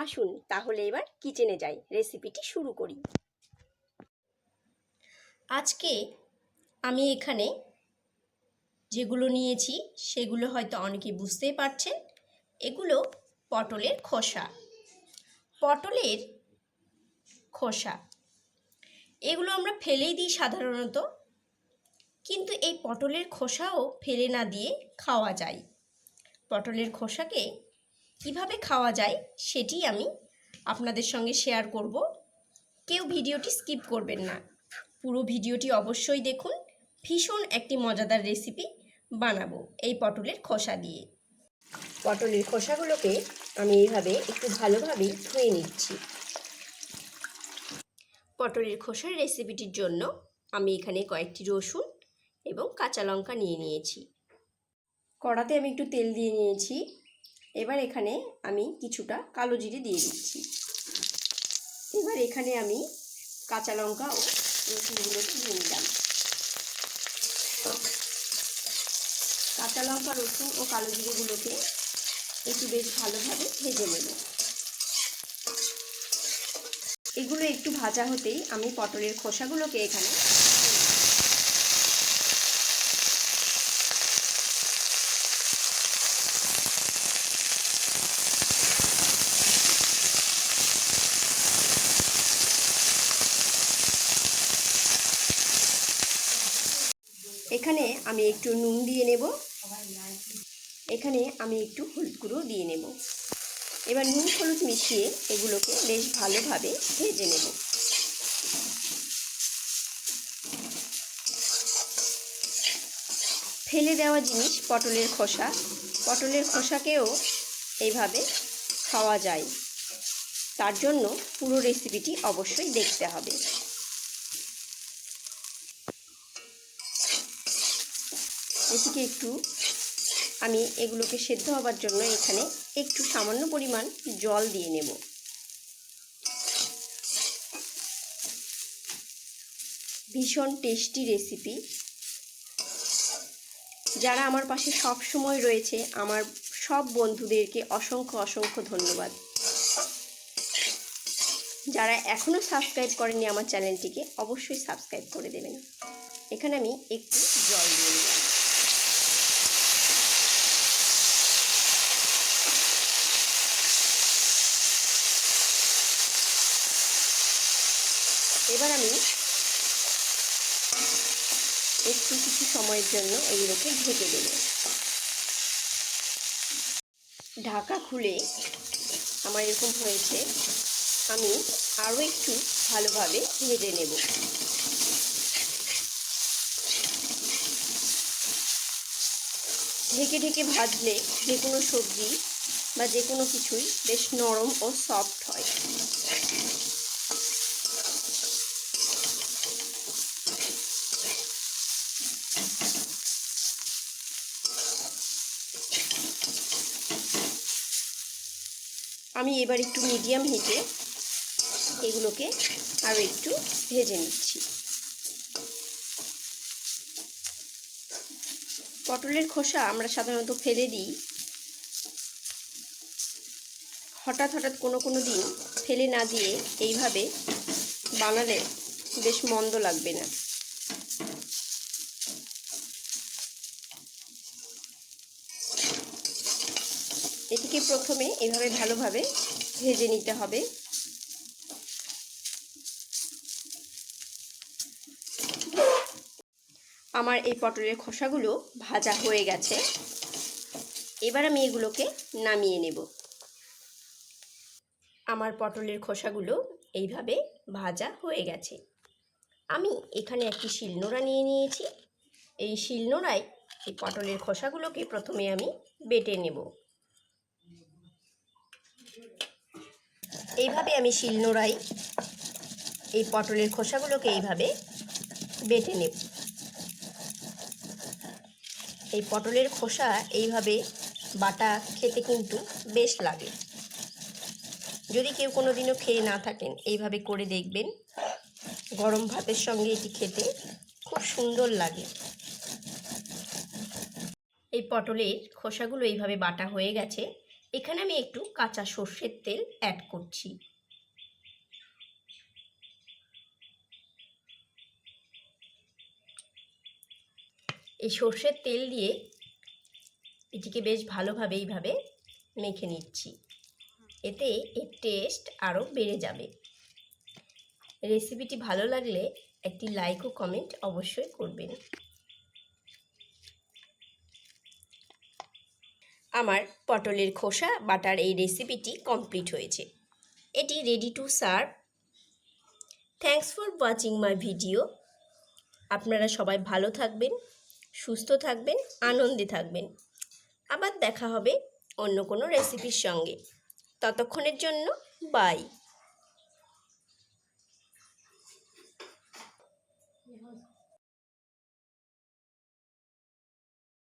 আসুন, তাহলে এবার কিচেনে যাই। রেসিপিটি শুরু করি। আজকে আমি এখানে যেগুলো নিয়েছি, সেগুলো হয়তো অনেকে বুঝতেই পারছেন। এগুলো পটলের খোসা। পটলের খোসা। এগুলো আমরা ফেলেই দিই সাধারণত। কিন্তু এই পটলের খোসাও ফেলে না দিয়ে খাওয়া যায়। পটলের খোসাকে কীভাবে খাওয়া যায় সেটি আমি আপনাদের সঙ্গে শেয়ার করব। কেউ ভিডিওটি স্কিপ করবেন না। পুরো ভিডিওটি অবশ্যই দেখুন। ভীষণ একটি মজাদার রেসিপি বানাবো এই পটলের খোসা দিয়ে। পটলের খোসাগুলোকে আমি এইভাবে একটু ভালোভাবে ধুয়ে নিচ্ছি। পটলের খোসার রেসিপিটির জন্য আমি এখানে কয়েকটি রসুন এবং কাঁচা লঙ্কা নিয়ে নিয়েছি। কড়াতে আমি একটু তেল দিয়ে নিয়েছি। এবার এখানে আমি কিছুটা কালো জিরে দিয়ে দিচ্ছি। এবার এখানে আমি কাঁচা লঙ্কা ও রসুনগুলোকে দিয়ে নিলাম কাঁচা লঙ্কা, রসুন ও কালো জিরেগুলোকে একটু বেশ ভালোভাবে ভেজে নেব। এগুলো একটু ভাজা হতেই আমি পটলের খোসাগুলোকে এখানে এখানে আমি একটু নুন দিয়ে নেব। এখানে আমি একটু হলুদ গুঁড়ো দিয়ে নেব। এবার নুন হলুদ মিশিয়ে এগুলোকে বেশ ভালোভাবে ভেজে নেব। ফেলে দেওয়া জিনিস পটলের খোসা। পটলের খোসাকেও এইভাবে খাওয়া যায়। তার জন্য পুরো রেসিপিটি অবশ্যই দেখতে হবে। এটিকে একটু। আমি এগুলোকে সেদ্ধ হবার জন্য এখানে একটু সামান্য পরিমাণ জল দিয়ে নেব। ভীষণ টেস্টি রেসিপি। যারা আমার পাশে সব সময় রয়েছে, আমার সব বন্ধুদেরকে অসংখ্য অসংখ্য ধন্যবাদ। যারা এখনও সাবস্ক্রাইব করেনি আমার চ্যানেলটিকে অবশ্যই সাবস্ক্রাইব করে দেবেন। এখানে আমি একটু জল দিয়ে নিলাম এবার আমি একটু কিছু সময়ের জন্য এগুলোকে ঢেকে দেব। ঢাকা খুলে আমার এরকম হয়েছে, আমি আরও একটু ভালোভাবে ভেজে নেব। ঢেকে ঢেকে ভাজলে যে কোনো সবজি বা যে কোনো কিছুই বেশ নরম ও সফট হয়। আমি এবার একটু মিডিয়াম হিটে এগুলোকে আরও একটু ভেজে নিচ্ছি। পটলের খোসা আমরা সাধারণত ফেলে দিই। হঠাৎ হঠাৎ কোনো কোনো দিন ফেলে না দিয়ে এইভাবে বানালে বেশ মন্দ লাগবে না। এটিকে প্রথমে এভাবে ভালোভাবে ভেজে নিতে হবে। আমার এই পটলের খোসাগুলো ভাজা হয়ে গেছে। এবার আমি এগুলোকে নামিয়ে নেব। আমার পটলের খোসাগুলো এইভাবে ভাজা হয়ে গেছে। আমি এখানে একটি শিলনোড়া নিয়ে নিয়েছি। এই শিলনোড়ায় এই পটলের খোসাগুলোকে প্রথমে আমি বেটে নেব। এইভাবে আমি শিলনোড়াই এই পটলের খোসাগুলোকে এইভাবে বেটে নেব। এই পটলের খোসা এইভাবে বাটা খেতে কিন্তু বেশ লাগে। যদি কেউ কোনো দিনও খেয়ে না থাকেন, এইভাবে করে দেখবেন। গরম ভাতের সঙ্গে এটি খেতে খুব সুন্দর লাগে। এই পটলের খোসাগুলো এইভাবে বাটা হয়ে গেছে। এখানে আমি একটু কাঁচা সর্ষের তেল অ্যাড করছি। এই সর্ষের তেল দিয়ে এটিকে বেশ ভালোভাবে এইভাবে মেখে নিচ্ছি। এতে এর টেস্ট আরও বেড়ে যাবে। রেসিপিটি ভালো লাগলে একটি লাইক ও কমেন্ট অবশ্যই করবেন। আমার পটলের খোসা, বাটার এই রেসিপিটি কমপ্লিট হয়েছে। এটি ready to serve thanks for watching my video আপনারা সবাই ভালো থাকবেন, সুস্থ থাকবেন, আনন্দে থাকবেন। আবার দেখা হবে অন্য কোনো রেসিপির সঙ্গে। ততক্ষণের জন্য বাই